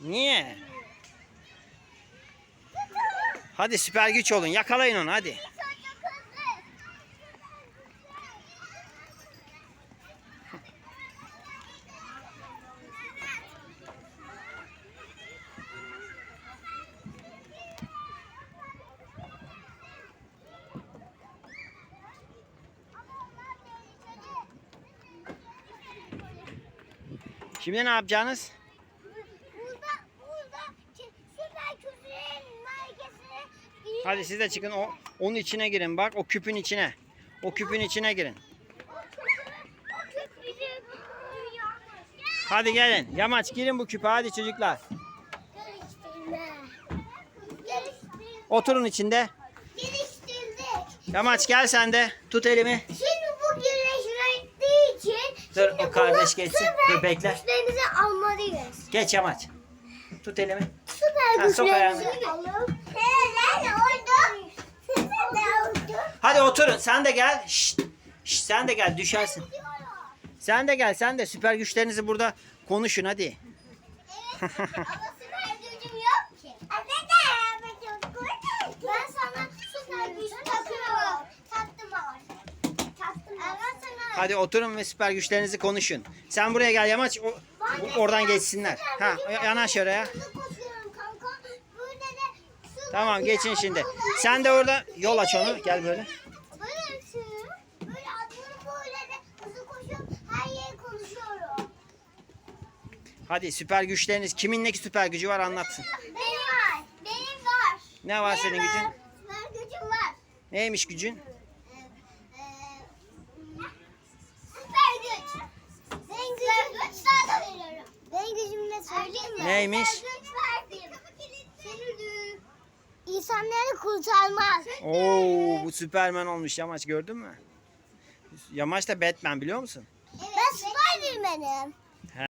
Niye? Hadi süper güç olun. Yakalayın onu hadi. Şimdi ne yapacaksınız? Burada, burada ki- süper kötülerin merkezine giriyor. Hadi siz de çıkın. O, onun içine girin. Bak o küpün içine. O küpün içine girin. Hadi gelin. Yamaç girin bu küpe. Hadi çocuklar. Oturun içinde. Yamaç gel sen de. Tut elimi. Şimdi bu birleştiği için Dur, o kardeş geçsin. Dur, bekle. güçlerimizi almalıyız. Geç Yamaç. Tut elimi. Süper güçlerimizi ayağını. Hadi oturun. Sen de gel. Şşt. Şşt, sen de gel. Düşersin. Sen de gel. Sen de süper güçlerinizi burada konuşun hadi. Evet ama süper gücüm yok ki. Evet ama çok güzel. Ben sana süper güç takıyorum. Taktım var. Taktım Evet sana. Hadi oturun ve süper güçlerinizi konuşun. Sen buraya gel Yamaç. O, oradan geçsinler. Ha yanaş oraya. Hızlı koşuyorum kanka. Böyle de süper Tamam geçin şimdi. Sen de orada yol aç onu. Gel böyle. Böyle yapıyorum. Böyle atıyorum böyle de hızlı koşuyorum. Her yere konuşuyorum. Hadi süper güçleriniz. Kimin ne süper gücü var anlatsın. Benim var. Benim var. Ne var senin gücün? Süper gücüm var. Neymiş gücün? Süper güç. Ben gücüm. Ben gücümü ne söyleyeyim mi? Neymiş? Süper güç İnsanları kurtarmaz. Oo bu Süperman olmuş Yamaç gördün mü? Yamaç da Batman biliyor musun? Ben Spiderman'im.